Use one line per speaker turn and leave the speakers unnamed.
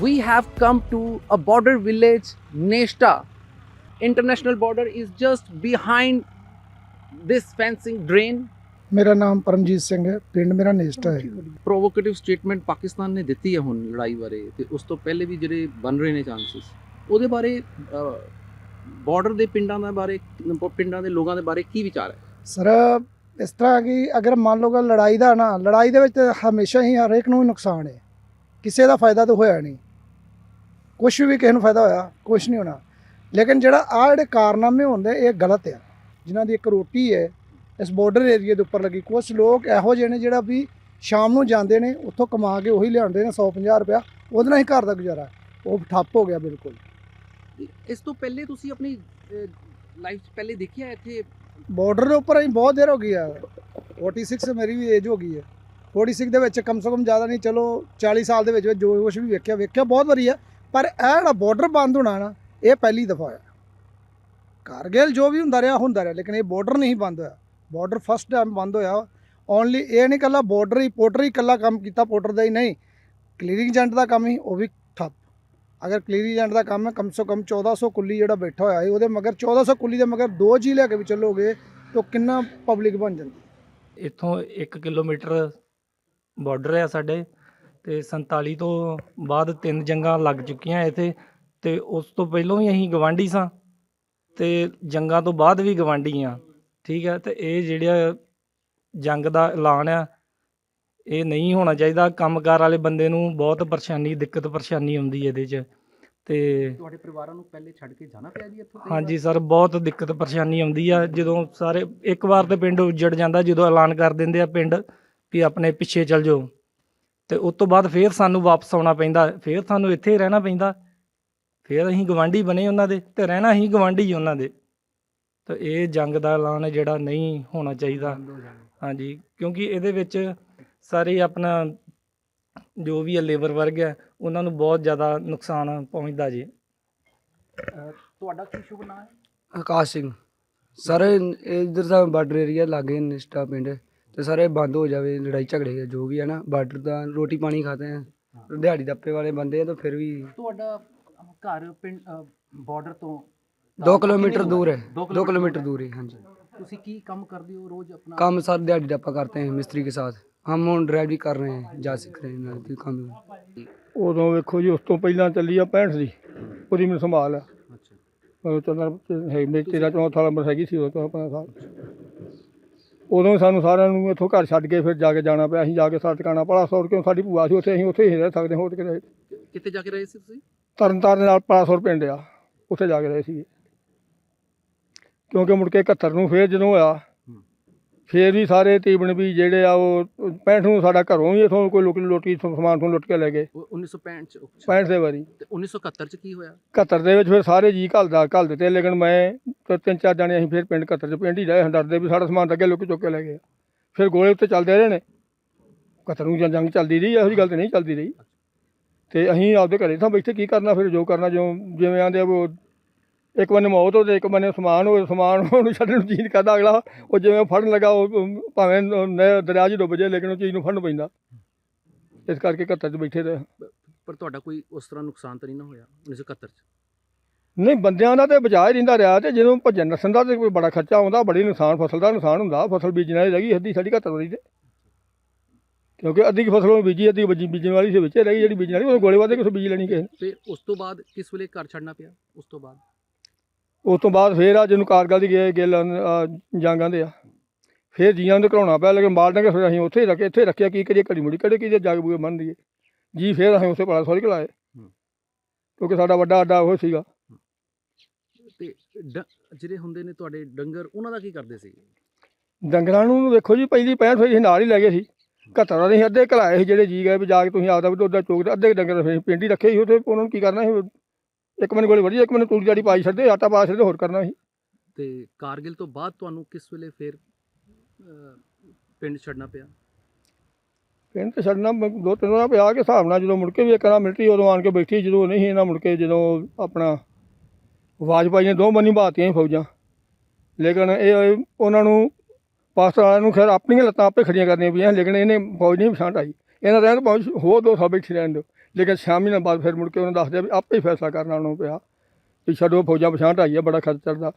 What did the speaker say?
we have come to a border village, Neshta. International border is just behind this fencing drain.
ਮੇਰਾ ਨਾਮ ਪਰਮਜੀਤ ਸਿੰਘ ਹੈ ਪਿੰਡ ਮੇਰਾ ਨੇਸਟਾ ਹੈ
ਪ੍ਰੋਵੋਕੇਟਿਵ ਸਟੇਟਮੈਂਟ ਪਾਕਿਸਤਾਨ ਨੇ ਦਿੱਤੀ ਹੈ ਹੁਣ ਲੜਾਈ ਬਾਰੇ ਤੇ ਉਸ ਤੋਂ ਪਹਿਲੇ ਵੀ ਜਿਹੜੇ ਬਣ ਰਹੇ ਨੇ ਚਾਂਸਸ ਉਹਦੇ ਬਾਰੇ ਬਾਰਡਰ ਦੇ ਪਿੰਡਾਂ ਦਾ ਬਾਰੇ ਪਿੰਡਾਂ ਦੇ ਲੋਕਾਂ ਦੇ ਬਾਰੇ ਕੀ ਵਿਚਾਰ ਹੈ
ਸਰ ਇਸ ਤਰ੍ਹਾਂ ਕਿ ਅਗਰ ਮੰਨ ਲਓ ਕਿ ਲੜਾਈ ਦਾ ਨਾ ਲੜਾਈ ਦੇ ਵਿੱਚ ਹਮੇਸ਼ਾ ਹੀ ਹਰੇਕ ਨੂੰ ਹੀ ਨੁਕਸਾਨ ਹੈ ਕਿਸੇ ਦਾ ਫਾਇਦਾ ਤਾਂ ਹੋਇਆ ਨਹੀਂ ਕੁਝ ਵੀ ਕਿਸੇ ਨੂੰ ਫਾਇਦਾ ਹੋਇਆ ਕੁਝ ਨਹੀਂ ਹੋਣਾ। ਲੇਕਿਨ ਜਿਹੜਾ ਆ ਜਿਹੜੇ ਕਾਰਨਾਮੇ ਹੁੰਦੇ ਇਹ ਗਲਤ ਆ। ਜਿਨ੍ਹਾਂ ਦੀ ਇੱਕ ਰੋਟੀ ਹੈ ਇਸ ਬਾਰਡਰ ਏਰੀਆ ਦੇ ਉੱਪਰ ਲੱਗੀ। ਕੁਝ ਲੋਕ ਇਹੋ ਜਿਹੇ ਨੇ ਜਿਹੜਾ ਵੀ ਸ਼ਾਮ ਨੂੰ ਜਾਂਦੇ ਨੇ ਉੱਥੋਂ ਕਮਾ ਕੇ ਉਹੀ ਲਿਆਉਂਦੇ ਨੇ 150 ਰੁਪਇਆ ਉਹਦੇ ਨਾਲ ਹੀ ਘਰ ਦਾ ਗੁਜ਼ਾਰਾ। ਉਹ ਠੱਪ ਹੋ ਗਿਆ ਬਿਲਕੁਲ।
ਇਸ ਤੋਂ ਪਹਿਲੇ ਤੁਸੀਂ ਆਪਣੀ ਲਾਈਫ ਪਹਿਲੇ ਦੇਖਿਆ ਇੱਥੇ?
ਬਾਰਡਰ ਦੇ ਉੱਪਰ ਅਸੀਂ ਬਹੁਤ ਦੇਰ ਹੋ ਗਈ ਆ। 46 ਮੇਰੀ ਵੀ ਏਜ ਹੋ ਗਈ ਹੈ 46 ਦੇ ਵਿੱਚ ਕਮ ਸੇ ਕਮ ਜ਼ਿਆਦਾ ਨਹੀਂ ਚਲੋ 40 ਸਾਲ ਦੇ ਵਿੱਚ ਜੋ ਕੁਝ ਵੀ ਵੇਖਿਆ ਵੇਖਿਆ ਬਹੁਤ ਵਾਰੀ ਹੈ ਪਰ ਇਹ ਜਿਹੜਾ ਬਾਰਡਰ ਬੰਦ ਹੋਣਾ ਨਾ, ਇਹ ਪਹਿਲੀ ਦਫਾ ਹੋਇਆ ਕਾਰਗਿਲ ਜੋ ਵੀ ਹੁੰਦਾ ਰਿਹਾ ਹੁੰਦਾ ਰਿਹਾ, ਲੇਕਿਨ ਇਹ ਬਾਰਡਰ ਨਹੀਂ ਬੰਦ ਹੋਇਆ। ਬਾਰਡਰ ਫਸਟ ਟਾਈਮ ਬੰਦ ਹੋਇਆ। ਓਨਲੀ ਇਹ ਨਹੀਂ ਕੱਲਾ ਬਾਰਡਰ ਹੀ ਪੋਰਟਰ ਹੀ ਇਕੱਲਾ ਕੰਮ ਕੀਤਾ ਪੋਰਟਰ ਦਾ ਹੀ ਨਹੀਂ। ਕਲੀਅਰਿੰਗ ਏਜੰਟ ਦਾ ਕੰਮ ਹੀ, ਉਹ ਵੀ ਠੱਪ। ਅਗਰ ਕਲੀਅਰਿੰਗ ਏਜੰਟ ਦਾ ਕੰਮ ਹੈ, ਕਮ ਸੇ ਕਮ 1400 ਕੁੱਲੀ ਜਿਹੜਾ ਬੈਠਾ ਹੋਇਆ ਹੈ ਉਹਦੇ ਮਗਰ 1400 ਕੁੱਲੀ ਦੇ ਮਗਰ ਦੋ ਜੀ ਲੈ ਕੇ ਵੀ ਚੱਲੋਗੇ, ਤਾਂ ਕਿੰਨਾ ਪਬਲਿਕ ਬਣ ਜਾਂਦੀ।
ਇੱਥੋਂ 1 ਕਿਲੋਮੀਟਰ ਬਾਰਡਰ ਆ ਸਾਡੇ। ਤੇ 47 ਤੋਂ ਬਾਅਦ ਤਿੰਨ ਜੰਗਾਂ ਲੱਗ ਚੁੱਕੀਆਂ ਇੱਥੇ ਤੇ ਉਸ ਤੋਂ ਪਹਿਲਾਂ ਵੀ ਅਸੀਂ ਗਵਾਂਢੀ ਸਾਂ ਤੇ ਜੰਗਾਂ ਤੋਂ ਬਾਅਦ ਵੀ ਗਵਾਂਢੀ ਆ ਠੀਕ ਹੈ? ਤੇ ਇਹ ਜਿਹੜਾ ਜੰਗ ਦਾ ਐਲਾਨ ਆ ਇਹ ਨਹੀਂ ਹੋਣਾ ਚਾਹੀਦਾ। ਕੰਮਕਾਰ ਵਾਲੇ ਬੰਦੇ ਨੂੰ ਬਹੁਤ ਪਰੇਸ਼ਾਨੀ ਦਿੱਕਤ ਪਰੇਸ਼ਾਨੀ ਆਉਂਦੀ ਇਹਦੇ 'ਚ ਤੇ
ਤੁਹਾਡੇ ਪਰਿਵਾਰਾਂ ਨੂੰ ਪਹਿਲੇ ਛੱਡ ਕੇ ਜਾਣਾ ਪਿਆ ਜੀ ਇੱਥੋਂ
ਹਾਂਜੀ ਸਰ ਬਹੁਤ ਦਿੱਕਤ ਪਰੇਸ਼ਾਨੀ ਆਉਂਦੀ ਆ। ਜਦੋਂ ਸਾਰੇ ਇੱਕ ਵਾਰ ਤੇ ਪਿੰਡ ਉੱਜੜ ਜਾਂਦਾ ਜਦੋਂ ਐਲਾਨ ਕਰ ਦਿੰਦੇ ਆ ਪਿੰਡ ਵੀ ਆਪਣੇ ਪਿੱਛੇ ਚੱਲ ਜਾਓ। ਤੇ ਉਸ ਤੋਂ ਬਾਅਦ ਫੇਰ ਸਾਨੂੰ ਵਾਪਸ ਆਉਣਾ ਪੈਂਦਾ ਫੇਰ ਸਾਨੂੰ ਇੱਥੇ ਹੀ ਰਹਿਣਾ ਪੈਂਦਾ। ਫੇਰ ਅਸੀਂ ਗਵਾਂਢੀ ਬਣੇ ਉਹਨਾਂ ਦੇ ਤੇ ਰਹਿਣਾ ਹੀ ਗਵਾਂਢੀ ਉਹਨਾਂ ਦੇ। ਤਾਂ ਇਹ ਜੰਗ ਦਾ ਐਲਾਨ ਹੈ ਜਿਹੜਾ ਨਹੀਂ ਹੋਣਾ ਚਾਹੀਦਾ। ਹਾਂਜੀ ਕਿਉਂਕਿ ਇਹਦੇ ਵਿੱਚ ਸਾਰੇ ਆਪਣਾ ਜੋ ਵੀ ਹੈ ਲੇਬਰ ਵਰਗ ਹੈ ਉਹਨਾਂ ਨੂੰ ਬਹੁਤ ਜ਼ਿਆਦਾ ਨੁਕਸਾਨ ਪਹੁੰਚਦਾ ਜੀ।
ਤੁਹਾਡਾ ਕੀ ਸ਼ੁਭ ਨਾਮ ਹੈ?
ਆਕਾਸ਼ ਸਿੰਘ। ਸਰ ਇਹ ਇਧਰ ਦਾ ਬਾਰਡਰ ਏਰੀਆ ਲਾਗੇ ਨਿਸ਼ਟਾ ਪਿੰਡ। ਤੇ ਸਾਰੇ ਬੰਦ ਹੋ ਜਾਵੇ ਲੜਾਈ ਝਗੜੇ ਜੋ ਵੀ ਹੈ ਨਾ ਬਾਰਡਰ ਦਾ ਰੋਟੀ ਪਾਣੀ ਖਾਤੇ ਹੈ। ਦਿਹਾੜੀ ਦੱਪੇ ਵਾਲੇ ਬੰਦੇ ਆ ਤਾਂ ਫਿਰ ਵੀ
ਤੁਹਾਡਾ ਘਰ ਪਿੰਡ ਬਾਰਡਰ ਤੋਂ
2 ਕਿਲੋਮੀਟਰ ਦੂਰ
ਹੈ
2 ਕਿਲੋਮੀਟਰ ਦੂਰ ਹੈ। ਹਾਂਜੀ।
ਤੁਸੀਂ ਕੀ ਕੰਮ ਕਰਦੇ ਹੋ ਰੋਜ਼ ਆਪਣਾ?
ਕੰਮ ਸਰ ਦਿਹਾੜੀ ਦੱਪਾ ਕਰਤੇ ਹੈ ਮਿਸਤਰੀ ਕੇ ਸਾਥ। ਹਮ ਹੁਣ ਡਰਾਈਵਰੀ ਕਰ ਰਹੇ ਹਾਂ ਜਾ ਸਿੱਖ ਰਹੇ ਨਾਲ ਤੇ ਕੰਮ
ਉਦੋਂ ਵੇਖੋ ਜੀ ਉਸ ਤੋਂ ਪਹਿਲਾਂ ਚੱਲੀ ਆ 65 ਦੀ ਉਹਦੀ ਮੈਨੂੰ ਸੰਭਾਲ ਆ।
ਅੱਛਾ।
ਉਹ ਤਾਂ ਹੈ ਮੇਰੇ 13 14 ਸਾਲ ਹੈਗੀ ਸੀ ਉਹ ਤੋਂ 15 ਸਾਲ ਉਦੋਂ ਸਾਨੂੰ ਸਾਰਿਆਂ ਨੂੰ ਇੱਥੋਂ ਘਰ ਛੱਡ ਕੇ ਫਿਰ ਜਾ ਕੇ ਜਾਣਾ ਪਿਆ। ਅਸੀਂ ਜਾ ਕੇ ਸਰ ਟਿਕਾਣਾ ਪੜਾ ਸੌਰ ਕਿਉਂ ਸਾਡੀ ਭੂਆ ਸੀ ਉੱਥੇ ਅਸੀਂ ਉੱਥੇ ਹੀ ਰਹਿ ਸਕਦੇ ਹੋਰ ਕਿਤੇ।
ਕਿੱਥੇ ਜਾ ਕੇ ਰਹੇ ਸੀ ਤੁਸੀਂ?
ਤਰਨ ਤਾਰਨ ਨਾਲ ਪਲਾਸੌਰ ਪਿੰਡ ਆ ਉੱਥੇ ਜਾ ਕੇ ਰਹੇ ਸੀ ਕਿਉਂਕਿ ਮੁੜ ਕੇ 71 ਨੂੰ ਫੇਰ ਜਦੋਂ ਹੋਇਆ ਫੇਰ ਵੀ ਸਾਰੇ ਤੀਬਨ ਵੀ ਜਿਹੜੇ ਆ ਉਹ 65 ਨੂੰ ਸਾਡਾ ਘਰੋਂ ਵੀ ਇਥੋਂ ਕੋਈ ਲੁੱਟ ਲੋਟੀ ਸਮਾਨ ਤੋਂ ਲੁੱਟ ਕੇ ਲੈ ਗਏ।
ਉਹ 1965 ਚ
65 ਦੇ ਵਾਰੀ।
ਤੇ 1971 ਚ ਕੀ ਹੋਇਆ?
71 ਦੇ ਵਿੱਚ ਫਿਰ ਸਾਰੇ ਜੀ ਘੱਲਦਾ ਘੱਲ ਦਿੱਤੇ ਲੇਕਿਨ ਮੈਂ ਤੇ ਤਿੰਨ ਚਾਰ ਜਣੇ ਅਸੀਂ ਫਿਰ ਪਿੰਡ 71 ਚ ਪਿੰਡ ਹੀ ਰਹੇ ਹਾਂ, ਡਰਦੇ ਵੀ ਸਾਡਾ ਸਮਾਨ ਅੱਗੇ ਲੁੱਕ ਚੁੱਕ ਕੇ ਲੈ ਗਏ। ਫਿਰ ਗੋਲੇ ਉੱਤੇ ਚੱਲਦੇ ਰਹੇ ਨੇ। 71 ਨੂੰ ਜਾਂ ਜੰਗ ਚੱਲਦੀ ਰਹੀ ਇਹੋ ਜਿਹੀ ਗੱਲ ਤੇ ਨਹੀਂ ਚੱਲਦੀ ਰਹੀ। ਤੇ ਅਸੀਂ ਆਪਦੇ ਘਰੇ ਤਾਂ ਬੈਠੇ ਕੀ ਕਰਨਾ ਫਿਰ ਜੋ ਕਰਨਾ ਜੋ ਜਿਵੇਂ ਆਂਦੇ ਆ ਉਹ ਇੱਕ ਬੰਨੇ ਮੌਤ ਹੋ ਤੇ ਇੱਕ ਬੰਨੇ ਸਮਾਨ ਹੋ ਸਮਾਨ ਉਹਨੂੰ ਛੱਡਣ ਨੂੰ ਜੀਨ ਕਰਦਾ ਅਗਲਾ। ਉਹ ਜਿਵੇਂ ਫੜਨ ਲੱਗਾ ਉਹ ਭਾਵੇਂ ਨਹਿਰ ਦਰਿਆ 'ਚ ਡੁੱਬ ਜਾਏ ਲੇਕਿਨ ਉਹ ਚੀਜ਼ ਨੂੰ ਫੜਨ ਪੈਂਦਾ। ਇਸ ਕਰਕੇ 71 ਚ ਬੈਠੇ ਰਹੇ
ਪਰ ਤੁਹਾਡਾ ਕੋਈ ਉਸ ਤਰ੍ਹਾਂ ਨੁਕਸਾਨ ਤਾਂ ਨਹੀਂ ਨਾ ਹੋਇਆ 1971 ਚ?
ਨਹੀਂ ਬੰਦਿਆਂ ਦਾ ਤੇ ਬਚਾਅ ਹੀ ਰਹਿੰਦਾ ਰਿਹਾ ਤੇ ਜਦੋਂ ਭੱਜਣ ਨਸਣ ਦਾ ਤੇ ਕੋਈ ਬੜਾ ਖਰਚਾ ਆਉਂਦਾ ਬੜੀ ਨੁਕਸਾਨ ਫਸਲ ਦਾ ਨੁਕਸਾਨ ਹੁੰਦਾ ਫਸਲ ਬੀਜਣ ਵਾਲੀ ਰਹਿ ਗਈ ਅੱਧੀ ਸਾਡੀ ਘੱਟ ਵਾਲੀ ਤੇ। ਕਿਉਂਕਿ ਅੱਧੀ ਕੁ ਫਸਲ ਉਹ ਬੀਜੀ ਅੱਧੀ ਬੀਜੀ ਬੀਜਣ ਵਾਲੀ ਸੀ ਵਿੱਚੇ ਰਹਿ ਗਈ ਜਿਹੜੀ ਬੀਜਣ ਵਾਲੀ ਉਹ ਗੋਲੇ ਵਾਦੇ ਕੁਛ ਬੀਜ ਲੈਣੀ ਕਿਸੇ।
ਤੇ ਉਸ ਤੋਂ ਬਾਅਦ ਕਿਸ ਵੇਲੇ ਘਰ ਛੱਡਣਾ ਪਿਆ? ਉਸ ਤੋਂ ਬਾਅਦ?
ਉਸ ਤੋਂ ਬਾਅਦ ਫੇਰ ਆ ਜਿਹਨੂੰ ਕਾਰਗਲ ਦੀ ਗਏ ਗਿੱਲ ਅਹ, ਜਾਂਗਾਂ ਦੇ ਆ। ਫੇਰ ਜੀਆਂ ਨੂੰ ਘਲਾਉਣਾ ਪਿਆ ਲੇਕਿਨ ਮਾਰ ਡਾਂਗੇ ਫਿਰ ਅਸੀਂ ਉੱਥੇ ਹੀ ਰੱਖੇ ਇੱਥੇ ਰੱਖਿਆ ਕੀ ਕਰੀਏ ਘੜੀ ਮੁੜੀ ਕਿਹੜੇ ਕੀ ਜਾਗ ਬੂਏ ਬੰਨ ਦਈਏ। ਜੀ ਫੇਰ ਅਸੀਂ ਉਸੇ ਪਾਲਾ ਸੋਰੀ ਘਲਾਏ ਕਿਉਂਕਿ ਸਾਡਾ ਵੱਡਾ ਅੱਡਾ ਉਹ ਸੀਗਾ।
ਤੇ ਡ- ਜਿਹੜੇ ਹੁੰਦੇ ਨੇ ਤੁਹਾਡੇ ਡੰਗਰ ਉਹਨਾਂ ਦਾ ਕੀ ਕਰਦੇ ਸੀ?
ਡੰਗਰਾਂ ਨੂੰ ਵੇਖੋ ਜੀ ਪਹਿਲੀ ਪੈਂਹਠ ਹੋਈ ਸੀ ਨਾਲ ਹੀ ਲੈ ਗਏ ਸੀ। ਘੱਤਰਾਂ ਦੇ ਅਸੀਂ ਅੱਧੇ ਘਲਾਏ ਸੀ ਜਿਹੜੇ ਜੀ ਗਏ ਵੀ ਜਾ ਕੇ ਤੁਸੀਂ ਆਪਦਾ ਵੀ ਦੁੱਧ ਦਾ ਅੱਧੇ ਡੰਗਰ ਫਿਰ ਪਿੰਡ ਹੀ ਰੱਖੇ ਸੀ ਉੱਥੇ ਉਹਨਾਂ ਨੂੰ ਕੀ ਕਰਨਾ ਸੀ? ਇੱਕ ਮਨ ਗੋਲੀ ਵਧੀਆ ਇੱਕ ਮਨ ਤੂੜੀ ਜਾੜੀ ਪਾਈ ਛੱਡਦੇ ਆਟਾ ਪਾ ਛੱਡਦੇ ਹੋਰ ਕਰਨਾ ਸੀ।
ਤੇ ਕਾਰਗਿਲ ਤੋਂ ਬਾਅਦ ਤੁਹਾਨੂੰ ਕਿਸ ਵੇਲੇ ਫੇਰ ਅਹ, ਪਿੰਡ ਛੱਡਣਾ ਪਿਆ?
ਪਿੰਡ ਤੇ ਛੱਡਣਾ ਦੋ ਤਿੰਨ ਵਾਰ ਪਿਆ ਕੇ ਹਿਸਾਬ ਨਾਲ ਜਦੋਂ ਮੁੜ ਕੇ ਵੀ ਇੱਕ ਨਾ ਮਿਲਟਰੀ ਉਦੋਂ ਆਣ ਕੇ ਬੈਠੀ ਜਦੋਂ ਨਹੀਂ ਇਹਨਾਂ ਮੁੜ ਕੇ ਜਦੋਂ ਆਪਣਾ ਵਾਜਪਾਈ ਨੇ ਦੋ ਬੰਨੀ ਬਾਤੀਆਂ ਸੀ ਫੌਜਾਂ। ਲੇਕਿਨ ਇਹ ਉਹਨਾਂ ਨੂੰ ਪਾਸਟਰ ਵਾਲਿਆਂ ਨੂੰ ਖੈਰ ਆਪਣੀਆਂ ਲੱਤਾਂ ਆਪੇ ਖੜੀਆਂ ਕਰਨੀਆਂ ਪਈਆਂ ਲੇਕਿਨ ਇਹਨੇ ਫੌਜ ਨਹੀਂ ਪਛਾਣ ਆਈ ਇਹਨਾਂ ਰਹਿਣ ਪਹੁੰਚ ਹੋਰ ਦੋ ਸਾਲ ਬੈਠੀ ਰਹਿਣ ਦਿਓ। ਲੇਕਿਨ ਛੇ ਮਹੀਨਿਆਂ ਬਾਅਦ ਫਿਰ ਮੁੜ ਕੇ ਉਹਨਾਂ ਦੱਸਦੇ ਵੀ ਆਪੇ ਹੀ ਫੈਸਲਾ ਕਰਨਾ ਉਹਨੂੰ ਪਿਆ ਵੀ ਛੱਡੋ ਫੌਜਾਂ ਪਛਾਣ ਢਾਈ ਆ, ਬੜਾ ਖਰਚ ਚੜਦਾ